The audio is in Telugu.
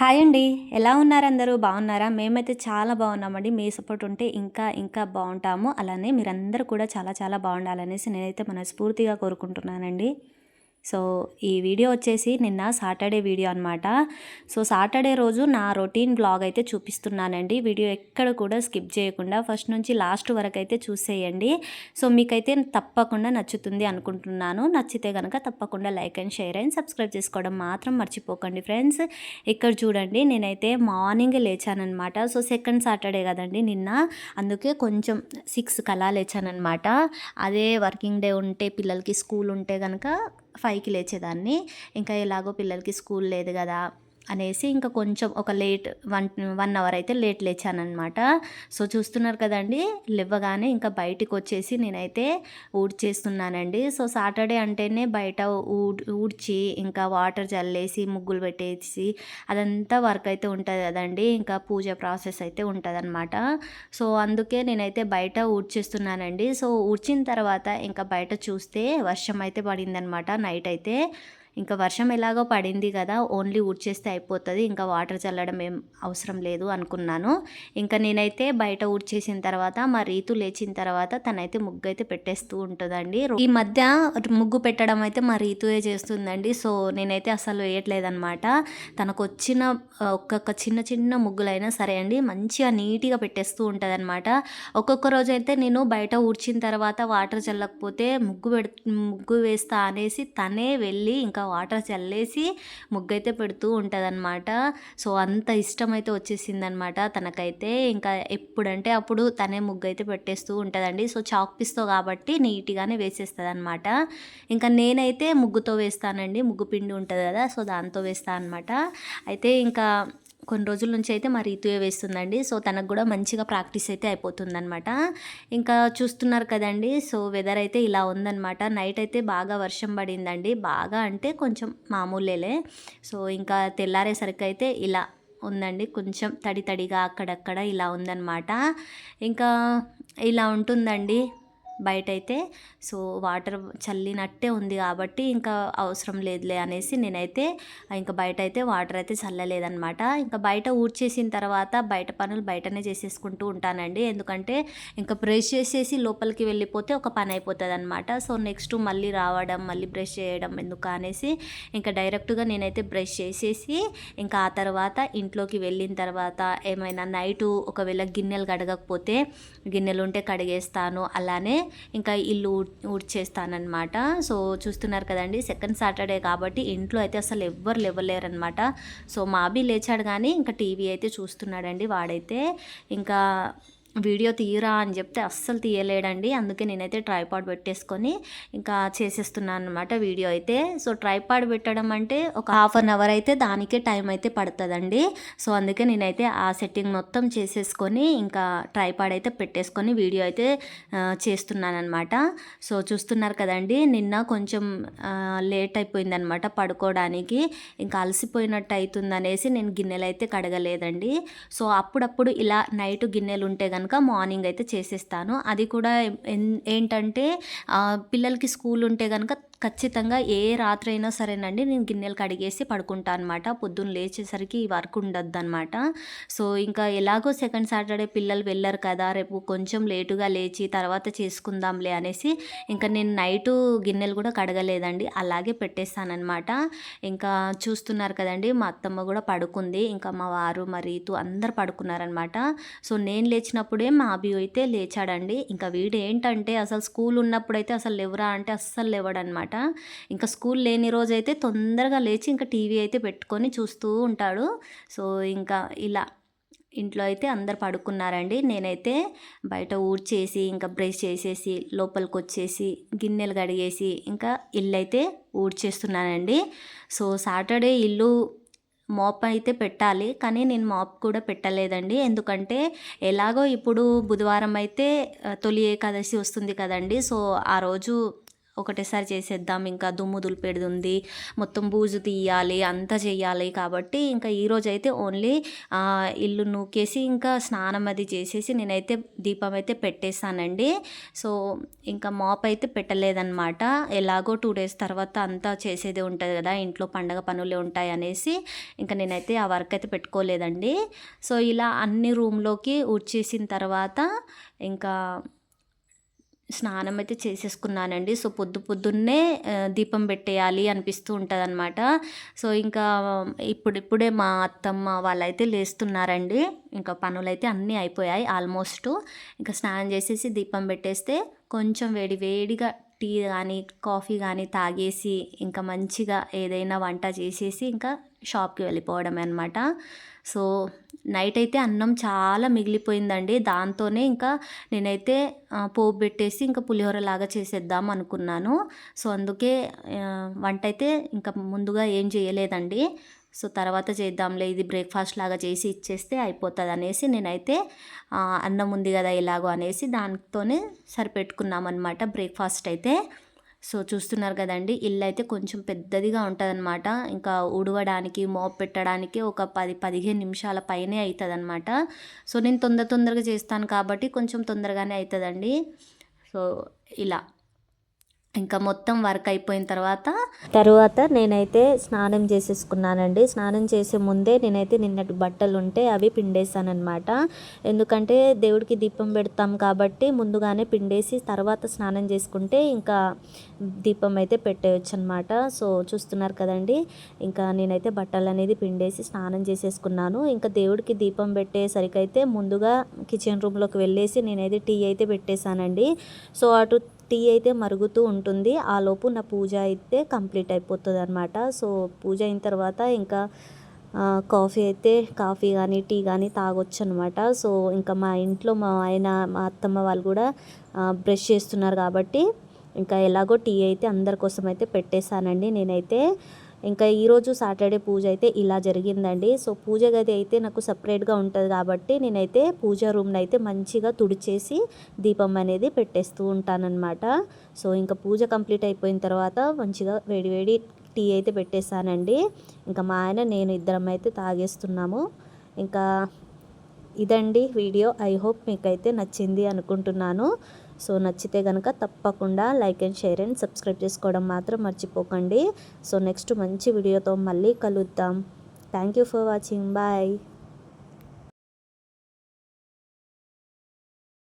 హాయ్ అండి. ఎలా ఉన్నారు అందరూ? బాగున్నారా? మేమైతే చాలా బాగున్నామండి. మీ సపోర్ట్ ఉంటే ఇంకా ఇంకా బాగుంటాము. అలానే మీరందరూ కూడా చాలా చాలా బాగుండాలనేసి నేనైతే మనస్ఫూర్తిగా కోరుకుంటున్నానండి. సో ఈ వీడియో వచ్చేసి నిన్న సాటర్డే వీడియో అనమాట సో సాటర్డే రోజు నా రొటీన్ బ్లాగ్ అయితే చూపిస్తున్నానండి. వీడియో ఎక్కడ కూడా స్కిప్ చేయకుండా ఫస్ట్ నుంచి లాస్ట్ వరకు అయితే చూసేయండి. సో మీకైతే తప్పకుండా నచ్చుతుంది అనుకుంటున్నాను. నచ్చితే కనుక తప్పకుండా like and share and subscribe చేసుకోవడం మాత్రం మర్చిపోకండి ఫ్రెండ్స్. ఇక్కడ చూడండి నేనైతే మార్నింగ్ లేచానమాట సో సెకండ్ సాటర్డే కదండి నిన్న. అందుకే కొంచెం సిక్స్ కలా లేచానమాట అదే వర్కింగ్ డే ఉంటే పిల్లలకి స్కూల్ ఉంటే కనుక ఫైవ్కి లేచేదాన్ని. ఇంకా ఎలాగో పిల్లలకి స్కూల్ లేదు కదా. అనేసి ఇంకా కొంచెం ఒక లేట్ వన్ వన్ అవర్ అయితే లేట్ లేచానమాట సో చూస్తున్నారు కదండి లేవగానే ఇంకా బయటికి వచ్చేసి నేనైతే ఊడ్చేస్తున్నానండి సో సాటర్డే అంటేనే బయట ఊడ్ ఊడ్చి ఇంకా వాటర్ చల్లేసి ముగ్గులు పెట్టేసి అదంతా వర్క్ అయితే ఉంటుంది కదండి. ఇంకా పూజ ప్రాసెస్ అయితే ఉంటుందన్నమాట. సో అందుకే నేనైతే బయట ఊడ్చేస్తున్నానండి సో ఊడ్చిన తర్వాత ఇంకా బయట చూస్తే వర్షం అయితే పడిందనమాట నైట్ అయితే. ఇంకా వర్షం ఎలాగో పడింది కదా ఓన్లీ ఊడ్చేస్తే అయిపోతుంది ఇంకా వాటర్ చల్లడం ఏం అవసరం లేదు అనుకున్నాను. ఇంకా నేనైతే బయట ఊడ్చేసిన తర్వాత మా రీతు లేచిన తర్వాత తనైతే ముగ్గు అయితే పెట్టేస్తూ ఉంటుందండి. ఈ మధ్య ముగ్గు పెట్టడం అయితే మా రీతుయే చేస్తుందండి. సో నేనైతే అసలు వేయట్లేదనమాట తనకు వచ్చిన ఒక్కొక్క చిన్న చిన్న ముగ్గులైనా సరే అండి మంచిగా నీట్గా పెట్టేస్తూ ఉంటుంది అనమాట ఒక్కొక్క రోజు అయితే నేను బయట ఊడ్చిన తర్వాత వాటర్ చల్లకపోతే ముగ్గు పెడు ముగ్గు వేస్తా అనేసి తనే వెళ్ళి ఇంకా వాటర్ చల్లేసి ముగ్గు అయితే పెడుతూ ఉంటుందన్నమాట. సో అంత ఇష్టం అయితే వచ్చేసిందనమాట తనకైతే ఇంకా ఎప్పుడంటే అప్పుడు తనే ముగ్గు అయితే పెట్టేస్తూ ఉంటుందండి. సో చాక్ పీస్తో కాబట్టి నీట్గానే వేసేస్తుంది అనమాట ఇంకా నేనైతే ముగ్గుతో వేస్తానండి. ముగ్గు పిండి ఉంటుంది కదా సో దాంతో వేస్తాను అనమాట అయితే ఇంకా కొన్ని రోజుల నుంచి అయితే మా రీతుయే వేస్తుందండి. సో తనకు కూడా మంచిగా ప్రాక్టీస్ అయితే అయిపోతుందనమాట ఇంకా చూస్తున్నారు కదండి సో వెదర్ అయితే ఇలా ఉందనమాట నైట్ అయితే బాగా వర్షం పడిందండి. బాగా అంటే కొంచెం మామూలేలే. సో ఇంకా తెల్లారేసరికి అయితే ఇలా ఉందండి. కొంచెం తడి తడిగా అక్కడక్కడ ఇలా ఉందన్నమాట. ఇంకా ఇలా ఉంటుందండి. బయట అయితే సో వాటర్ చల్లినట్టే ఉంది కాబట్టి ఇంకా అవసరం లేదులే అనేసి నేనైతే ఇంకా బయట అయితే వాటర్ అయితే చల్లలేదనమాట ఇంకా బయట ఊడ్చేసిన తర్వాత బయట పనులు బయటనే చేసేసుకుంటూ ఉంటానండి. ఎందుకంటే ఇంకా బ్రష్ చేసేసి లోపలికి వెళ్ళిపోతే ఒక పని అయిపోతుంది అనమాట సో నెక్స్ట్ మళ్ళీ రావడం మళ్ళీ బ్రష్ చేయడం ఎందుకు అనేసి ఇంకా డైరెక్ట్గా నేనైతే బ్రష్ చేసేసి ఇంకా ఆ తర్వాత ఇంట్లోకి వెళ్ళిన తర్వాత ఏమైనా నైటు ఒకవేళ గిన్నెలు కడగకపోతే గిన్నెలు ఉంటే కడిగేస్తాను. అలానే ఇంకా ఇల్లు ఊడ్చేస్తానమాట సో చూస్తున్నారు కదండి సెకండ్ సాటర్డే కాబట్టి ఇంట్లో అయితే అసలు ఎవ్వరు లేవలేరనమాట సో మాబీ లేచాడు కానీ ఇంకా టీవీ అయితే చూస్తున్నాడండి వాడైతే. ఇంకా వీడియో తీయరా అని చెప్తే అస్సలు తీయలేడండి. అందుకే నేనైతే ట్రైపాడ్ పెట్టేసుకొని ఇంకా చేసేస్తున్నాను అనమాట వీడియో అయితే. సో ట్రైపాడ్ పెట్టడం అంటే ఒక హాఫ్ అన్ అవర్ అయితే దానికే టైం అయితే పడుతుందండి. సో అందుకే నేనైతే ఆ సెట్టింగ్ మొత్తం చేసేసుకొని ఇంకా ట్రైపాడ్ అయితే పెట్టేసుకొని వీడియో అయితే చేస్తున్నానమాట సో చూస్తున్నారు కదండి నిన్న కొంచెం లేట్ అయిపోయిందనమాట పడుకోవడానికి. ఇంకా అలసిపోయినట్టు అవుతుంది అనేసి నేను గిన్నెలు అయితే కడగలేదండి. సో అప్పుడప్పుడు ఇలా నైట్ గిన్నెలు ఉంటే కనుక మార్నింగ్ అయితే చేసేస్తాను. అది కూడా ఏంటంటే పిల్లలకి స్కూల్ ఉంటే కనుక ఖచ్చితంగా ఏ రాత్రి అయినా సరేనండి నేను గిన్నెలు కడిగేసి పడుకుంటాను అనమాట పొద్దున్న లేచేసరికి వర్క్ ఉండద్దు అనమాట సో ఇంకా ఎలాగో సెకండ్ సాటర్డే పిల్లలు వెళ్ళరు కదా రేపు కొంచెం లేటుగా లేచి తర్వాత చేసుకుందాంలే అనేసి ఇంకా నేను నైటు గిన్నెలు కూడా కడగలేదండి అలాగే పెట్టేస్తానమాట ఇంకా చూస్తున్నారు కదండి మా అత్తమ్మ కూడా పడుకుంది ఇంకా మా వారు మా రీతు అందరు పడుకున్నారనమాట. సో నేను లేచినప్పుడే మా అభి అయితే లేచాడండి. ఇంకా వీడు ఏంటంటే అసలు స్కూల్ ఉన్నప్పుడైతే అసలు ఎవరా అంటే అస్సలు లేవడనమాట. అనమాట. ఇంకా స్కూల్ లేని రోజు అయితే తొందరగా లేచి ఇంకా టీవీ అయితే పెట్టుకొని చూస్తూ ఉంటాడు. సో ఇంకా ఇలా ఇంట్లో అయితే అందరు పడుకున్నారండి. నేనైతే బయట ఊడ్చేసి ఇంకా బ్రష్ చేసేసి లోపలికి వచ్చేసి గిన్నెలు కడిగేసి ఇంకా ఇల్లు అయితే ఊడ్చేస్తున్నానండి. సో సాటర్డే ఇల్లు మాప్ అయితే పెట్టాలి. కానీ నేను మాప్ కూడా పెట్టలేదండి. ఎందుకంటే ఎలాగో ఇప్పుడు బుధవారం అయితే తొలి ఏకాదశి వస్తుంది కదండి. సో ఆ రోజు ఒకటేసారి చేసేద్దాం. ఇంకా దుమ్ము దులిపేది ఉంది. మొత్తం బూజు తీయాలి అంతా చేయాలి కాబట్టి ఇంకా ఈరోజు అయితే ఓన్లీ ఇల్లు నూకేసి ఇంకా స్నానం అది చేసేసి నేనైతే దీపం అయితే పెట్టేశానండి. సో ఇంకా మాప్ అయితే పెట్టలేదన్నమాట. ఎలాగో టూ డేస్ తర్వాత అంతా చేసేది ఉంటుంది కదా ఇంట్లో పండగ పనులే ఉంటాయి అనేసి ఇంకా నేనైతే ఆ వర్క్ అయితే పెట్టుకోలేదండి. సో ఇలా అన్ని రూమ్లోకి ఊడ్చేసిన తర్వాత ఇంకా స్నానం అయితే చేసేసుకున్నానండి. సో పొద్దు పొద్దున్నే దీపం పెట్టేయాలి అనిపిస్తూ ఉంటుంది అనమాట సో ఇంకా ఇప్పుడిప్పుడే మా అత్తమ్మ వాళ్ళైతే లేస్తున్నారండి. ఇంకా పనులైతే అన్నీ అయిపోయాయి ఆల్మోస్ట్. ఇంకా స్నానం చేసేసి దీపం పెట్టేస్తే కొంచెం వేడి వేడిగా టీ కానీ కాఫీ కానీ తాగేసి ఇంకా మంచిగా ఏదైనా వంట చేసేసి ఇంకా షాప్కి వెళ్ళిపోవడం అనమాట సో నైట్ అయితే అన్నం చాలా మిగిలిపోయిందండి. దాంతోనే ఇంకా నేనైతే పోపు పెట్టేసి ఇంకా పులిహోర లాగా చేసేద్దాం అనుకున్నాను. సో అందుకే వంట అయితే ఇంకా ముందుగా ఏం చేయలేదండి. సో తర్వాత చేద్దాంలే ఇది బ్రేక్ఫాస్ట్ లాగా చేసి ఇచ్చేస్తే అయిపోతుంది అనేసి నేనైతే అన్నం ఉంది కదా ఇలాగో అనేసి దానితోనే సరిపెట్టుకున్నామన్నమాట బ్రేక్ఫాస్ట్ అయితే. సో చూస్తున్నారు కదండి ఇల్లు అయితే కొంచెం పెద్దదిగా ఉంటుందన్నమాట. ఇంకా ఉడవడానికి మోప్ పెట్టడానికి ఒక పది పదిహేను నిమిషాల పైనే అవుతుంది అనమాట సో నేను తొందర తొందరగా చేస్తాను కాబట్టి కొంచెం తొందరగానే అవుతుందండి సో ఇలా. ఇంకా మొత్తం వర్క్ అయిపోయిన తర్వాత తర్వాత నేనైతే స్నానం చేసేసుకున్నానండి. స్నానం చేసే ముందే నేనైతే నిన్నటి బట్టలు ఉంటే అవి పిండేసానమాట ఎందుకంటే దేవుడికి దీపం పెడతాం కాబట్టి ముందుగానే పిండేసి తర్వాత స్నానం చేసుకుంటే ఇంకా దీపం అయితే పెట్టేయచ్చు అనమాట సో చూస్తున్నారు కదండి. ఇంకా నేనైతే బట్టలు అనేది పిండేసి స్నానం చేసేసుకున్నాను. ఇంకా దేవుడికి దీపం పెట్టేసరికి అయితే ముందుగా కిచెన్ రూమ్లోకి వెళ్ళేసి నేనైతే టీ అయితే పెట్టేశానండి. సో అటు టీ అయితే మరుగుతూ ఉంటుంది. ఆ లోపు నా పూజ అయితే కంప్లీట్ అయిపోతుంది అనమాట సో పూజ అయిన తర్వాత ఇంకా కాఫీ అయితే కాఫీ కానీ టీ కానీ తాగొచ్చు అనమాట సో ఇంకా మా ఇంట్లో మా ఆయన మా అత్తమ్మ వాళ్ళు కూడా బ్రష్ చేస్తున్నారు కాబట్టి ఇంకా ఎలాగో టీ అయితే అందరి కోసం అయితే పెట్టేశానండి నేనైతే. ఇంకా ఈరోజు సాటర్డే పూజ అయితే ఇలా జరిగిందండి. సో పూజ గది అయితే నాకు సపరేట్గా ఉంటుంది కాబట్టి నేనైతే పూజ రూమ్ని అయితే మంచిగా తుడిచేసి దీపం అనేది పెట్టేస్తూ ఉంటానన్నమాట. సో ఇంకా పూజ కంప్లీట్ అయిపోయిన తర్వాత మంచిగా వేడివేడి టీ అయితే పెట్టేశానండి. ఇంకా మా ఆయన నేను ఇద్దరం అయితే తాగేస్తున్నాము. ఇంకా ఇదండి వీడియో. ఐ హోప్ మీకైతే నచ్చింది అనుకుంటున్నాను. సో నచ్చితే కనుక తప్పకుండా like and share and subscribe చేసుకోవడం మాత్రం మర్చిపోకండి. సో నెక్స్ట్ మంచి వీడియోతో మళ్ళీ కలుద్దాం. Thank you for watching bye